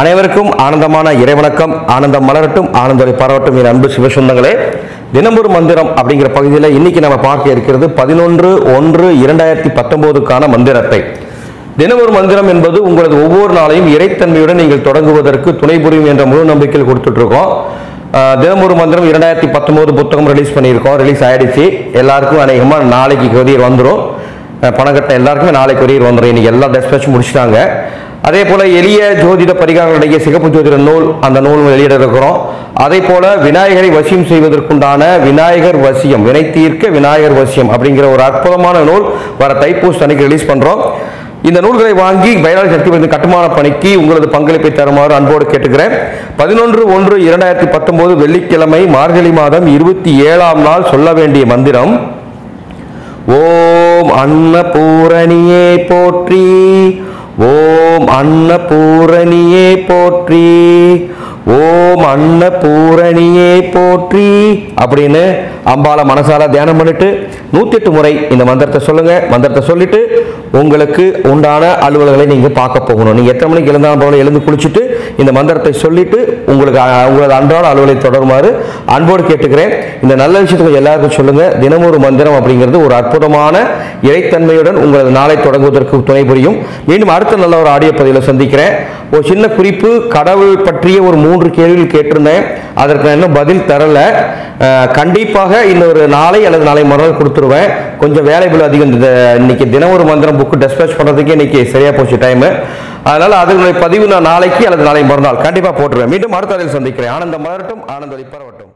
அனைவருக்கும் ஆனந்தமான இறைவணக்கம் ஆனந்தம் மலரட்டும் ஆனந்தரை பரவட்டும் என் அன்பு சிவசொந்தங்களே. தினமொரு மந்திரம் அப்படிங்கிற பகுதியில் இன்னைக்கு நம்ம பார்க்க இருக்கிறது பதினொன்று ஒன்று இரண்டாயிரத்தி பத்தொன்பதுக்கான மந்திரத்தை. தினமொரு மந்திரம் என்பது உங்களது ஒவ்வொரு நாளையும் இறைத்தன்மையுடன் நீங்கள் தொடங்குவதற்கு துணை புரியும் என்ற முழு நம்பிக்கையில் கொடுத்துட்டு இருக்கோம் தினமொரு மந்திரம் இரண்டாயிரத்தி பத்தொன்பது புத்தகம் ரிலீஸ் பண்ணியிருக்கோம். ரிலீஸ் ஆயிடுச்சு. எல்லாருக்கும் அநேகமாக நாளைக்கு கொரியர் வந்துடும் பணம் கட்ட எல்லாருக்குமே நாளைக்கு கொரியர் வந்துடும் இன்னைக்கு எல்லா டெஸ்பேச்சும் முடிச்சிட்டாங்க. அதே போல எளிய ஜோதிட பரிகாரங்களுடைய சிகப்பு ஜோதிட நூல் அந்த நூல் வெளியிட இருக்கிறோம். அதே போல விநாயகரை வசியம் செய்வதற்குண்டான விநாயகர் வசியம் வினை தீர்க்க விநாயகர் வசியம் அப்படிங்கிற ஒரு அற்புதமான நூல் வர தைப்பூஸ் அன்னைக்கு ரிலீஸ் பண்றோம். இந்த நூல்களை வாங்கி பயனாளி சக்தி வந்து கட்டுமான பணிக்கு உங்களது பங்களிப்பை தருமாறு அன்போடு கேட்டுக்கிறேன். பதினொன்று ஒன்று இரண்டாயிரத்தி பத்தொன்பது வெள்ளிக்கிழமை மார்கழி மாதம் இருபத்தி ஏழாம் நாள் சொல்ல வேண்டிய மந்திரம். ஓம் அன்னபூரணியே போற்றி ஓம் அன்னபூரணியே போற்றி. ஓ ஓம் அன்னபூரணியே போற்றி அப்படின்னு அம்பால மனசால தியானம் பண்ணிட்டு நூத்தி எட்டு முறை இந்த மந்திரத்தை சொல்லுங்க. மந்திரத்தை சொல்லிட்டு உங்களுக்கு உண்டான அலுவலர்களை நீங்க பார்க்க போகணும். நீங்க எத்தனை மணிக்கு எழுந்தாலும் போல எழுந்து குளிச்சுட்டு இந்த மந்திரத்தை சொல்லிட்டு உங்களுக்கு உங்களது அன்றாட அலுவலை தொடருமாறு அன்போடு கேட்டுக்கிறேன். இந்த நல்ல விஷயத்துக்கு எல்லாருக்கும் சொல்லுங்க. தினம் ஒரு மந்திரம் அப்படிங்கிறது ஒரு அற்புதமான இறைத்தன்மையுடன் உங்களது நாளை தொடங்குவதற்கு துணை புரியும். மீண்டும் அடுத்த நல்ல ஒரு ஆடியோ பதிவில் சந்திக்கிறேன். ஒரு சின்ன குறிப்பு கடவுள் பற்றிய ஒரு மூன்று கேள்வி கேள்விகள் கேட்டிருந்தேன். அதற்கு நான் இன்னும் பதில் தரல. கண்டிப்பாக இன்னொரு நாளை அல்லது நாளை மறுநாள் கொடுத்துருவேன். கொஞ்சம் வேலைபிள் அதிகம். இந்த இன்னைக்கு தினம் ஒரு மந்திரம் புக்கு டெஸ்பேச் பண்ணுறதுக்கே இன்னைக்கு சரியா போச்சு டைமு அதனால அதனுடைய பதிவு நான் நாளைக்கு அல்லது நாளை மறுநாள் கண்டிப்பாக போட்டுருவேன். மீண்டும் அடுத்த அதில் சந்திக்கிறேன். ஆனந்தம் மலரட்டும் ஆனந்த ஒளி பரவட்டும்.